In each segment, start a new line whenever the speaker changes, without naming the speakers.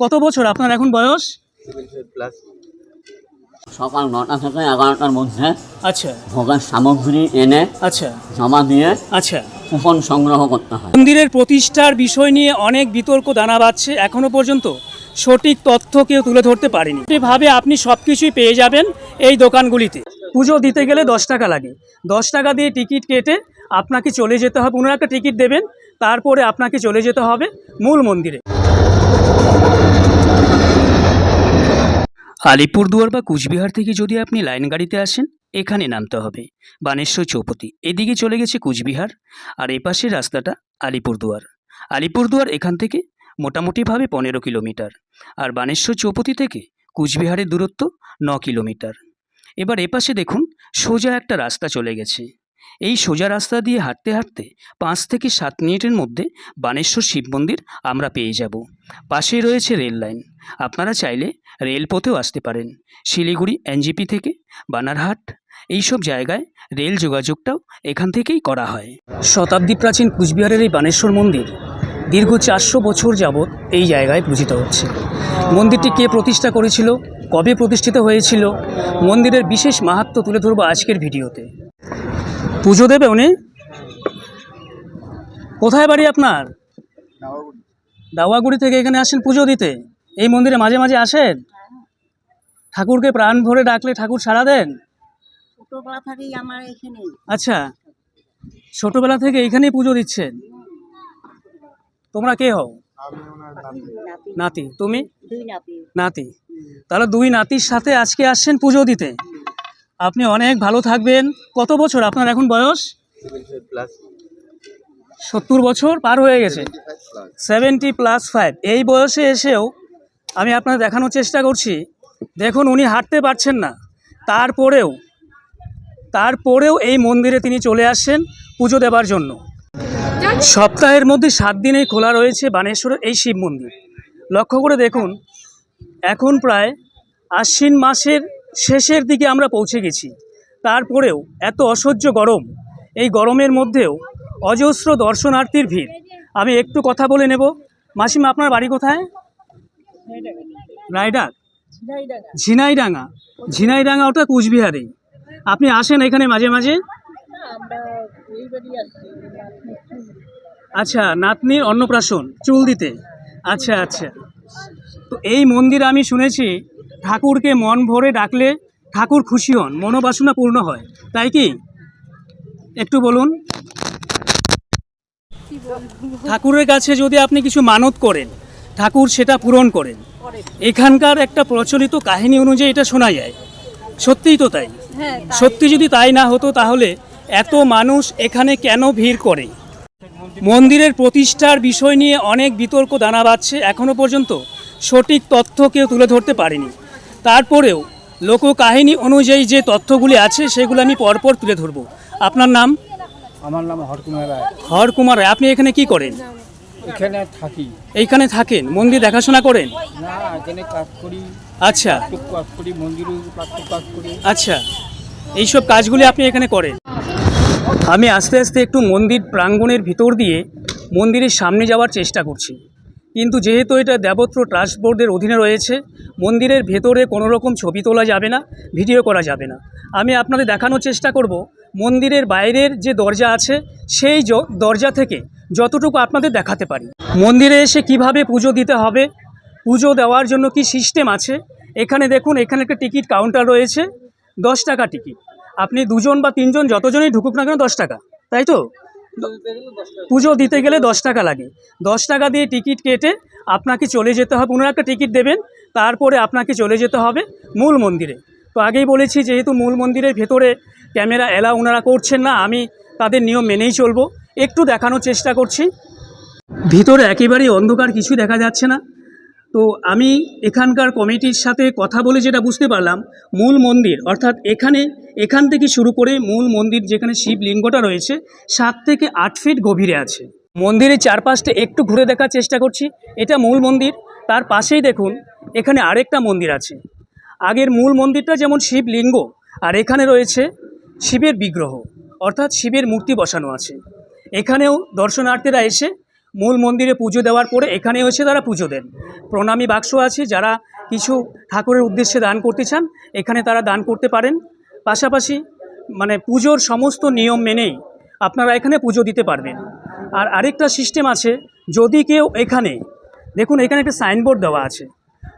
কত বছর? আপনার এখন বয়স?
সকাল নটা থেকে এগারোটার মধ্যে
আচ্ছা।
ভোগের সামগ্রী এনে
আচ্ছা।
জমা দিয়ে
আচ্ছা।
কুপন সংগ্রহ করতে হয়।
মন্দিরের প্রতিষ্ঠার বিষয় নিয়ে অনেক বিতর্ক দানা বাঁধছে এখনও পর্যন্ত। সঠিক তথ্য কেউ তুলে ধরতে পারেনি। ভাবে আপনি সব কিছুই পেয়ে যাবেন এই দোকানগুলিতে। পুজো দিতে গেলে দশ টাকা লাগে। দশ টাকা দিয়ে টিকিট কেটে আপনাকে চলে যেতে হবে। পনেরো একটা টিকিট দেবেন তারপরে আপনাকে চলে যেতে হবে মূল মন্দিরে। আলিপুরদুয়ার বা কুচবিহার থেকে যদি আপনি লাইন গাড়িতে আসেন, এখানে নামতে হবে। বানেশ্বর চৌপতি। এদিকে চলে গেছে কুচবিহার, আর এপাশের রাস্তাটা আলিপুরদুয়ার। আলিপুরদুয়ার এখান থেকে মোটামুটিভাবে পনেরো কিলোমিটার, আর বানেশ্বর চৌপতি থেকে কুচবিহারের দূরত্ব ন কিলোমিটার। এবার এপাশে দেখুন, সোজা একটা রাস্তা চলে গেছে। এই সোজা রাস্তা দিয়ে হাঁটতে হাঁটতে পাঁচ থেকে সাত মিনিটের মধ্যে বানেশ্বর শিব মন্দির আমরা পেয়ে যাব। পাশেই রয়েছে রেল লাইন। আপনারা চাইলে রেলপথেও আসতে পারেন। শিলিগুড়ি এনজিপি থেকে বানারহাট এইসব জায়গায় রেল যোগাযোগটাও এখান থেকেই করা হয়। শতাব্দী প্রাচীন কুচবিহারের এই বানেশ্বর মন্দির দীর্ঘ চারশো বছর যাবৎ এই জায়গায় পূজিত হচ্ছে। মন্দিরটি কে প্রতিষ্ঠা করেছিল কবে প্রতিষ্ঠিত হয়েছিল মন্দিরের বিশেষ মাহাত্ম্য তুলে ধরবো আজকের ভিডিওতে। পুজো দেবে উনি? কোথায় বাড়ি আপনার? দাওয়াগুড়ি থেকে এখানে আসেন পুজো দিতে? এই মন্দিরে মাঝে মাঝে আসেন? ঠাকুরকে প্রাণ ভরে ডাকলে ঠাকুর সাড়া দেন?
ছোটবেলা থেকেই আমার এখানে।
আচ্ছা ছোটবেলা থেকে এইখানেই পুজো দিচ্ছেন? তোমরা কে হও?
নাতি।
নাতি তুমি?
নাতি।
নাতি তাহলে দুই নাতির সাথে আজকে আসছেন পুজো দিতে। আপনি অনেক ভালো থাকবেন। কত বছর আপনার এখন বয়স? সত্তর বছর পার হয়ে গেছে। সেভেন্টি প্লাস ফাইভ এই বয়সে এসেও আমি আপনার দেখানোর চেষ্টা করছি। দেখুন, উনি হাঁটতে পারছেন না। তারপরেও তারপরেও এই মন্দিরে তিনি চলে আসছেন পুজো দেবার জন্য। সপ্তাহের মধ্যে সাত দিনেই খোলা রয়েছে বানেশ্বরের এই শিব মন্দির। লক্ষ্য করে দেখুন, এখন প্রায় আশ্বিন মাসের শেষের দিকে আমরা পৌঁছে গেছি। তারপরেও এত অসহ্য গরম। এই গরমের মধ্যেও অজস্র দর্শনার্থীর ভিড়। আমি একটু কথা বলে নেব। মাসিমা, আপনার বাড়ি কোথায়? রায়ডাক ঝিনাইডাঙ্গা। ঝিনাইডাঙ্গা? ওটা কুচবিহারে। আপনি আসেন এখানে মাঝে মাঝে? আচ্ছা নাতনির অন্নপ্রাশন চুল দিতে। আচ্ছা আচ্ছা। তো এই মন্দির আমি শুনেছি ঠাকুরকে মন ভরে ডাকলে ঠাকুর খুশি হন মনোবাসনা পূর্ণ হয়। তাই কি? একটু বলুন। ঠাকুরের কাছে যদি আপনি কিছু মানত করেন ঠাকুর সেটা পূরণ করেন। এখানকার একটা প্রচলিত কাহিনী অনুযায়ী এটা শোনা যায়। সত্যিই তো তাই। সত্যি যদি তাই না হতো তাহলে এত মানুষ এখানে কেন ভিড় করে? মন্দিরের প্রতিষ্ঠার বিষয় নিয়ে অনেক বিতর্ক দানা বাঁধছে এখনও পর্যন্ত। সঠিক তথ্য কেউ তুলে ধরতে পারেনি। তারপরেও লোককাহিনী অনুযায়ী যে তথ্যগুলি আছে সেগুলো আমি পরপর তুলে ধরবো। আপনার নাম?
আমার নাম হরকুমার রায়।
হর কুমার রায়। আপনি এখানে কি করেন?
এখানে থাকি।
এইখানে থাকেন? মন্দির দেখাশোনা করেন?
না এখানে কাজ করি।
আচ্ছা।
কাজ করি মন্দিরে কাজ করি।
আচ্ছা। এইসব কাজগুলি আপনি এখানে করেন? আমি আস্তে আস্তে একটু মন্দির প্রাঙ্গণের ভিতর দিয়ে মন্দিরের সামনে যাওয়ার চেষ্টা করছি। কিন্তু যেহেতু এটা দেবত্র ট্রাস্ট বোর্ডের অধীনে রয়েছে মন্দিরের ভেতরে কোনো রকম ছবি তোলা যাবে না ভিডিও করা যাবে না। আমি আপনাদের দেখানোর চেষ্টা করব মন্দিরের বাইরের যে দরজা আছে সেই দরজা থেকে যতটুকু আপনাদের দেখাতে পারি। মন্দিরে এসে কীভাবে পুজো দিতে হবে, পুজো দেওয়ার জন্য কি সিস্টেম আছে, এখানে দেখুন, এখানে একটা টিকিট কাউন্টার রয়েছে, দশ টাকা টিকিট আপনি দুজন বা তিনজন যতজনই ঢুকুক না কেন দশ টাকা, তাই তো? পুজো দিতে গেলে দশ টাকা লাগে। দশ টাকা দিয়ে টিকিট কেটে আপনাকে চলে যেতে হবে পনেরো একটা টিকিট দেবেন, তারপরে আপনাকে চলে যেতে হবে মূল মন্দিরে। তো আগেই বলেছি, যেহেতু মূল মন্দিরের ভেতরে ক্যামেরা এলা ওনারা করছেন না, আমি তাদের নিয়ম মেনেই চলবো। একটু দেখানোর চেষ্টা করছি। ভিতরে একেবারেই অন্ধকার, কিছুই দেখা যাচ্ছে না। তো আমি এখানকার কমিটির সাথে কথা বলে যেটা বুঝতে পারলাম, মূল মন্দির, অর্থাৎ এখানে, এখান থেকে শুরু করে মূল মন্দির যেখানে শিবলিঙ্গটা রয়েছে, সাত থেকে আট ফিট গভীরে আছে। মন্দিরের চারপাশটা একটু ঘুরে দেখার চেষ্টা করছি। এটা মূল মন্দির, তার পাশেই দেখুন, এখানে আরেকটা মন্দির আছে। আগের মূল মন্দিরটা যেমন শিবলিঙ্গ, আর এখানে রয়েছে শিবের বিগ্রহ, অর্থাৎ শিবের মূর্তি বসানো আছে। এখানেও দর্শনার্থীরা এসে মূল মন্দিরে পুজো দেওয়ার পরে এখানে এসে তারা পুজো দেন। প্রণামী বাক্স আছে, যারা কিছু ঠাকুরের উদ্দেশ্যে দান করতে চান, এখানে তারা দান করতে পারেন। পাশাপাশি মানে পুজোর সমস্ত নিয়ম মেনেই আপনারা এখানে পুজো দিতে পারবেন। আর আরেকটা সিস্টেম আছে, যদি কেউ এখানে, দেখুন এখানে একটা সাইনবোর্ড দেওয়া আছে।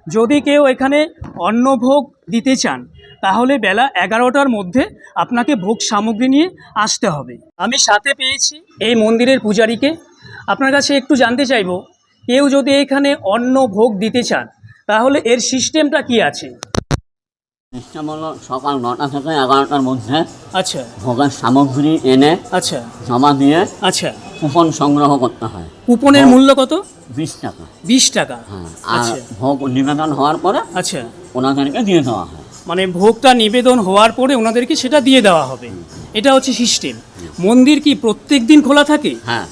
যদি কেউ এখানে অন্নভোগ দিতে চান তাহলে বেলা এগারোটার মধ্যে আপনাকে ভোগ সামগ্রী নিয়ে আসতে হবে। আমি সাথে পেয়েছি এই মন্দিরের পূজারীকে। আপনার কাছে একটু জানতে চাইব কেউ যদি এখানে অন্ন ভোগ দিতে চান তাহলে এর সিস্টেমটা কি আছে?
সিস্টেম হলো সকাল নটা থেকে এগারোটার মধ্যে
আচ্ছা।
ভোগের সামগ্রী এনে
আচ্ছা।
জমা দিয়ে
আচ্ছা।
কুপন সংগ্রহ করতে হয়।
কুপনের। মূল্য কত?
বিশ টাকা।
বিশ টাকা।
হ্যাঁ আর
আচ্ছা।
ভোগ নিবেদন হওয়ার পরে
আচ্ছা।
ওনাদেরকে দিয়ে দেওয়া হয়।
মানে ভোগটা নিবেদন হওয়ার পরে ওনাদেরকে সেটা দিয়ে দেওয়া হবে। এটা হচ্ছে সিস্টেম। মন্দির কি প্রত্যেক দিন খোলা থাকে?
হ্যাঁ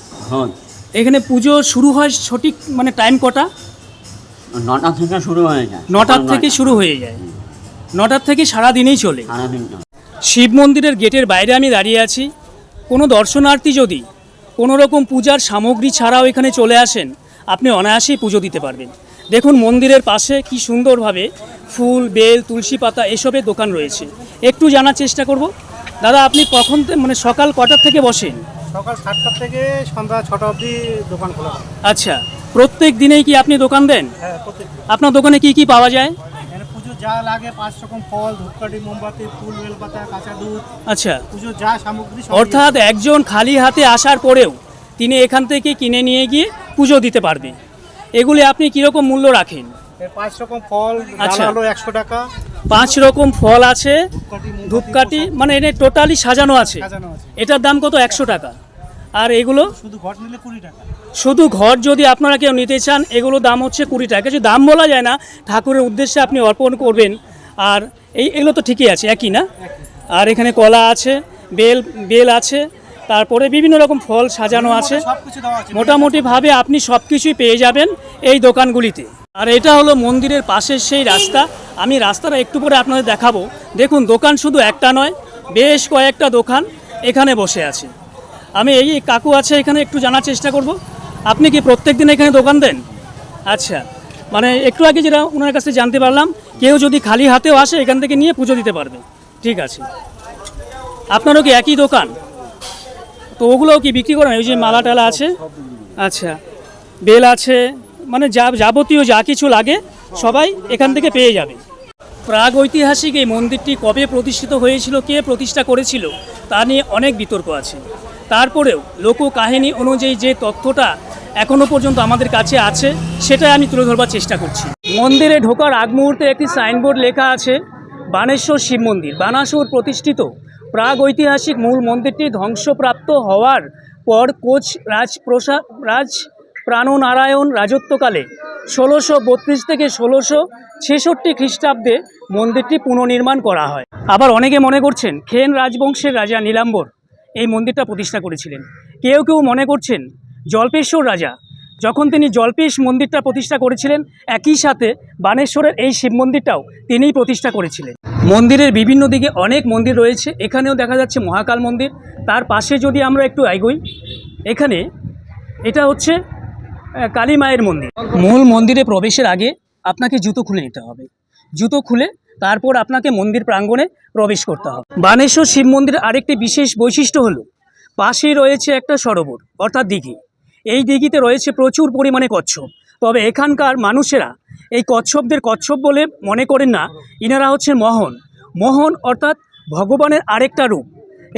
এখানে পুজো শুরু হয় সঠিক মানে টাইম কটা?
নটা থেকে শুরু হয়ে যায়।
নটার থেকে শুরু হয়ে যায়। নটার থেকে সারা দিনেই চলে।
সারাদিন চলে।
শিব মন্দিরের গেটের বাইরে আমি দাঁড়িয়ে আছি। কোনো দর্শনার্থী যদি কোনো রকম পূজার সামগ্রী ছাড়াও এখানে চলে আসেন। আপনি অনায়াসেই পুজো দিতে পারবেন। দেখুন মন্দিরের পাশে কি সুন্দরভাবে ফুল বেল তুলসী পাতা এসবের দোকান রয়েছে। একটু জানার চেষ্টা করব। দাদা আপনি কখন মানে সকাল কটার থেকে বসেন?
সকাল সাতটা থেকে সন্ধ্যা ছটা অবধি দোকান খোলা
আচ্ছা প্রত্যেক দিনেই কি আপনি দোকান দেন?
হ্যাঁ
আপনার দোকানে কি কি পাওয়া যায়?
যা লাগে পাঁচ রকম ফল ধূপকাঠি মোমবাতি ফুল বেলপাতা কাঁচা দুধ
আচ্ছা।
পুজো যা সামগ্রী সব
অর্থাৎ একজন খালি হাতে আসার পরেও তিনি এখান থেকে কিনে নিয়ে গিয়ে পুজো দিতে পারবে। এগুলি আপনি কীরকম মূল্য রাখেন?
এর পাঁচ রকম ফল
আচ্ছা।
হলো একশো টাকা।
পাঁচ রকম ফল আছে
ধূপকাঠি
মানে এটা টোটালি সাজানো আছে।
সাজানো আছে।
এটার দাম কত? একশো টাকা। আর এগুলো?
শুধু ঘট নিলে কুড়ি টাকা।
শুধু ঘর যদি আপনারা কেউ নিতে চান এগুলো দাম হচ্ছে কুড়ি টাকা। কিছু দাম বলা যায় না ঠাকুরের উদ্দেশ্যে আপনি অর্পণ করবেন। আর এই এগুলো তো ঠিকই আছে একই না? আর এখানে কলা আছে বেল বেল আছে তারপরে বিভিন্ন রকম ফল সাজানো আছে। মোটামুটিভাবে আপনি সব কিছুই পেয়ে যাবেন এই দোকানগুলিতে। আর এটা হলো মন্দিরের পাশের সেই রাস্তা। আমি রাস্তাটা একটু পরে আপনাদের দেখাবো। দেখুন দোকান শুধু একটা নয় বেশ কয়েকটা দোকান এখানে বসে আছে। আমি এই কাকু আছে এখানে, একটু জানার চেষ্টা করব। আপনি কি প্রত্যেক দিন এখানে দোকান দেন? আচ্ছা মানে একটু আগে যেটা ওনার কাছে জানতে পারলাম, কেউ যদি খালি হাতেও আসে, এখান থেকে নিয়ে পুজো দিতে পারবে। ঠিক আছে। আপনারও কি একই দোকান? তো ওগুলোও কি বিক্রি করেন? ওই যে মালা টালা আছে? আচ্ছা বেল আছে মানে যা, যাবতীয় যা কিছু লাগে, সবাই এখান থেকে পেয়ে যাবে। প্রাগ ঐতিহাসিক এই মন্দিরটি কবে প্রতিষ্ঠিত হয়েছিল, কে প্রতিষ্ঠা করেছিল, তা নিয়ে অনেক বিতর্ক আছে। তারপরেও লোককাহিনী অনুযায়ী যে তথ্যটা এখনও পর্যন্ত আমাদের কাছে আছে, সেটাই আমি তুলে ধরবার চেষ্টা করছি। মন্দিরে ঢোকার আগ মুহূর্তে একটি সাইনবোর্ড লেখা আছে, বানেশ্বর শিব মন্দির। বানাসুর প্রতিষ্ঠিত প্রাগ ঐতিহাসিক মূল মন্দিরটি ধ্বংসপ্রাপ্ত হওয়ার পর কোচ রাজপ্রসাদ রাজ প্রাণনারায়ণ রাজত্বকালে ষোলোশো বত্রিশ থেকে ষোলোশো ছেষট্টি খ্রিস্টাব্দে মন্দিরটি পুনর্নির্মাণ করা হয়। আবার অনেকে মনে করছেন, খেন রাজবংশের রাজা নীলাম্বর এই মন্দিরটা প্রতিষ্ঠা করেছিলেন। কেউ কেউ মনে করছেন জল্পেশ্বর রাজা, যখন তিনি জল্পেশ মন্দিরটা প্রতিষ্ঠা করেছিলেন, একই সাথে বানেশ্বরের এই শিব মন্দিরটাও তিনিই প্রতিষ্ঠা করেছিলেন। মন্দিরের বিভিন্ন দিকে অনেক মন্দির রয়েছে, এখানেও দেখা যাচ্ছে মহাকাল মন্দির। তার পাশে যদি আমরা একটু এগোই, এখানে এটা হচ্ছে কালী মায়ের মন্দির। মূল মন্দিরে প্রবেশের আগে আপনাকে জুতো খুলে নিতে হবে। জুতো খুলে তারপর আপনাকে মন্দির প্রাঙ্গণে প্রবেশ করতে হবে। বানেশ্বর শিব মন্দিরের আরেকটি বিশেষ বৈশিষ্ট্য হলো, পাশেই রয়েছে একটা সরোবর, অর্থাৎ দিঘি। এই দিঘিতে রয়েছে প্রচুর পরিমাণে কচ্ছপ। তবে এখানকার মানুষেরা এই কচ্ছপদের কচ্ছপ বলে মনে করেন না, ইনারা হচ্ছে মোহন। মোহন অর্থাৎ ভগবানের আরেকটা রূপ।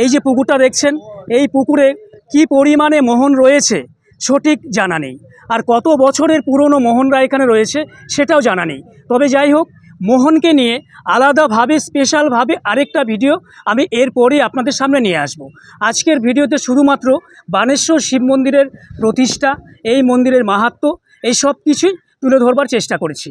এই যে পুকুরটা দেখছেন, এই পুকুরে কি পরিমাণে মোহন রয়েছে সঠিক জানা নেই। আর কত বছরের পুরনো মোহনরা এখানে রয়েছে সেটাও জানা নেই। তবে যাই হোক মোহনকে নিয়ে আলাদাভাবে স্পেশালভাবে আরেকটা ভিডিও আমি এরপরেই আপনাদের সামনে নিয়ে আসব। আজকের ভিডিওতে শুধুমাত্র বানেশ্বর শিব মন্দিরের প্রতিষ্ঠা, এই মন্দিরের মাহাত্ম্য এই সব কিছুই তুলে ধরবার চেষ্টা করেছি।